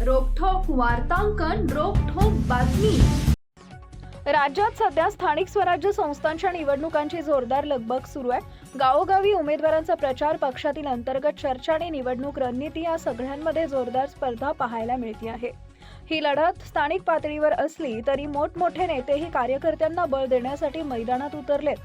वार्तांकन रोखोक बातमी. राज्यात सध्या स्थानिक स्वराज्य संस्थांच्या निवडणुकांची जोरदार लगबग सुरू आहे. गावोगावी उमेदवारांचा प्रचार पक्षातील अंतर्गत चर्चा आणि निवडणूक रणनीती या सगळ्यांमध्ये जोरदार स्पर्धा पाहायला मिळते आहे. ही लढत स्थानिक पातळीवर असली तरी मोठमोठे नेतेही कार्यकर्त्यांना बळ देण्यासाठी मैदानात उतरलेत.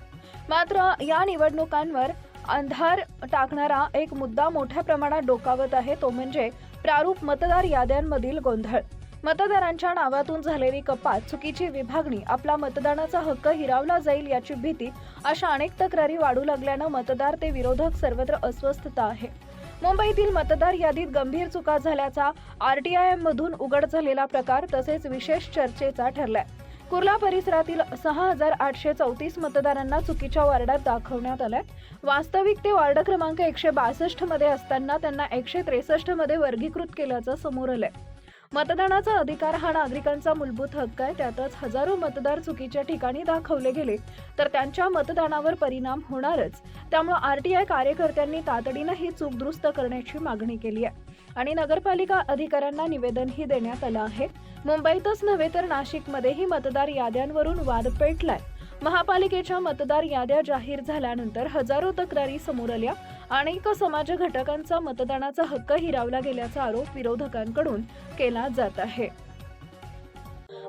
मात्र या निवडणुकांवर अंधार टाकणारा एक मुद्दा मोठ्या प्रमाणात डोकावत आहे तो म्हणजे प्रारूप मतदार याद्यांमधील गोंधळ. मतदारांच्या नावातून झालेली कपात चुकीची विभागणी आपला मतदानाचा हक्क हिरावला जाईल याची भीती अशा अनेक तक्रारी वाढू लागल्यानं मतदार ते विरोधक सर्वत्र अस्वस्थता आहे. मुंबईतील मतदार यादीत गंभीर चुका झाल्याचा आरटीआय मधून उघड झालेला प्रकार तसेच विशेष चर्चेचा ठरलाय. कुर्ला परिसरातील सहा हजार आठशे चौतीस मतदारांना चुकीच्या वार्डात दाखवण्यात आलंय वास्तविक ते वार्ड क्रमांक एकशे बासष्टमध्ये असताना त्यांना एकशे त्रेसष्टमध्ये वर्गीकृत केल्याचं समोर आलंय. मतदानाचा अधिकार हा नागरिकांचा मूलभूत हक्क आहे. त्यातच हजारो मतदार चुकीच्या ठिकाणी दाखवले गेले. तर त्यांच्या मतदानावर परिणाम होणारच. त्यामुळे आरटीआय कार्यकर्त्यांनी तातडीनं ही चूक दुरुस्त करण्याची मागणी केली आहे. आणि नगरपालिका अधिकाऱ्यांना निवेदनही देण्यात आलं आहे. मुंबईतच नव्हे तर नाशिकमध्येही मतदार याद्यांवरून वाद पेटलाय. महापालिकेच्या मतदार याद्या जाहीर झाल्यानंतर हजारो तक्रारी समोर आल्या. अनेक समाज घटकांचा मतदानाचा हक्क हिरावला गेल्याचा आरोप विरोधकांकडून केला जात आहे.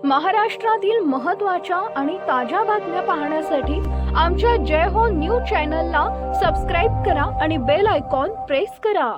महाराष्ट्रातील महत्त्वाच्या आणि ताज्या बातम्या पाहण्यासाठी आमच्या जय हो न्यूज चॅनलला सबस्क्राईब करा आणि बेल आयकॉन प्रेस करा.